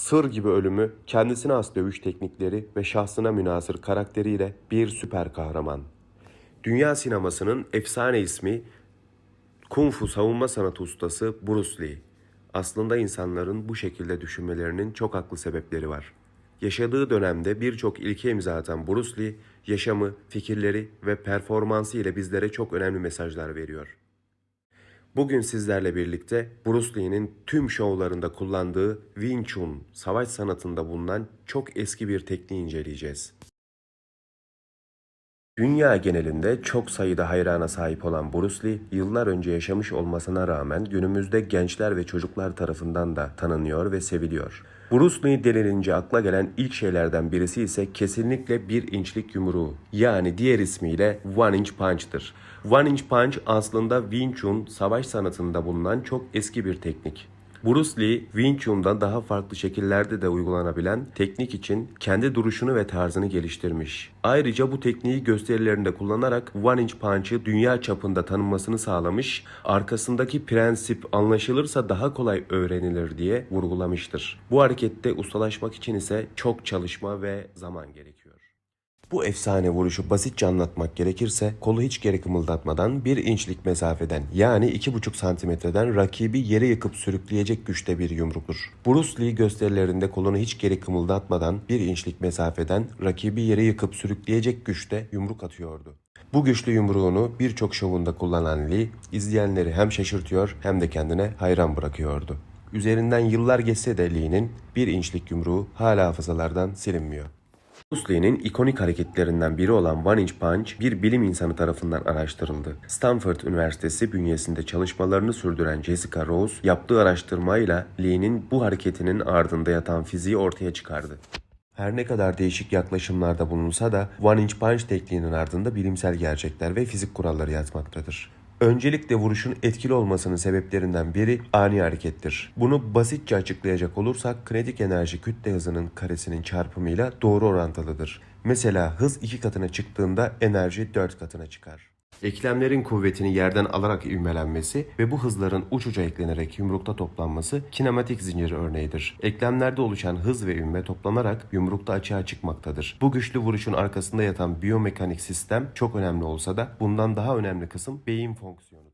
Sır gibi ölümü, kendisine has dövüş teknikleri ve şahsına münasır karakteriyle bir süper kahraman. Dünya sinemasının efsane ismi Kung Fu savunma sanatı ustası Bruce Lee. Aslında insanların bu şekilde düşünmelerinin çok haklı sebepleri var. Yaşadığı dönemde birçok ilke imza atan Bruce Lee, yaşamı, fikirleri ve performansı ile bizlere çok önemli mesajlar veriyor. Bugün sizlerle birlikte Bruce Lee'nin tüm şovlarında kullandığı Wing Chun, savaş sanatında bulunan çok eski bir tekniği inceleyeceğiz. Dünya genelinde çok sayıda hayrana sahip olan Bruce Lee, yıllar önce yaşamış olmasına rağmen günümüzde gençler ve çocuklar tarafından da tanınıyor ve seviliyor. Bruce Lee denilince akla gelen ilk şeylerden birisi ise kesinlikle bir inçlik yumruğu. Yani diğer ismiyle One Inch Punch'tır. One Inch Punch aslında Wing Chun savaş sanatında bulunan çok eski bir teknik. Bruce Lee, Wing Chun'da daha farklı şekillerde de uygulanabilen teknik için kendi duruşunu ve tarzını geliştirmiş. Ayrıca bu tekniği gösterilerinde kullanarak One Inch Punch'ı dünya çapında tanınmasını sağlamış, arkasındaki prensip anlaşılırsa daha kolay öğrenilir diye vurgulamıştır. Bu harekette ustalaşmak için ise çok çalışma ve zaman gerekiyor. Bu efsane vuruşu basitçe anlatmak gerekirse kolu hiç geri kımıldatmadan 1 inçlik mesafeden yani 2,5 santimetreden rakibi yere yıkıp sürükleyecek güçte bir yumruktur. Bruce Lee gösterilerinde kolunu hiç geri kımıldatmadan 1 inçlik mesafeden rakibi yere yıkıp sürükleyecek güçte yumruk atıyordu. Bu güçlü yumruğunu birçok şovunda kullanan Lee, izleyenleri hem şaşırtıyor hem de kendine hayran bırakıyordu. Üzerinden yıllar geçse de Lee'nin 1 inçlik yumruğu hala hafızalardan silinmiyor. Bruce Lee'nin ikonik hareketlerinden biri olan One Inch Punch bir bilim insanı tarafından araştırıldı. Stanford Üniversitesi bünyesinde çalışmalarını sürdüren Jessica Rose yaptığı araştırmayla Lee'nin bu hareketinin ardında yatan fiziği ortaya çıkardı. Her ne kadar değişik yaklaşımlarda bulunsa da One Inch Punch tekniğinin ardında bilimsel gerçekler ve fizik kuralları yatmaktadır. Öncelikle vuruşun etkili olmasının sebeplerinden biri ani harekettir. Bunu basitçe açıklayacak olursak kinetik enerji kütle hızının karesinin çarpımıyla doğru orantılıdır. Mesela hız iki katına çıktığında enerji dört katına çıkar. Eklemlerin kuvvetini yerden alarak ivmelenmesi ve bu hızların uç uca eklenerek yumrukta toplanması kinematik zincir örneğidir. Eklemlerde oluşan hız ve ivme toplanarak yumrukta açığa çıkmaktadır. Bu güçlü vuruşun arkasında yatan biyomekanik sistem çok önemli olsa da bundan daha önemli kısım beyin fonksiyonu.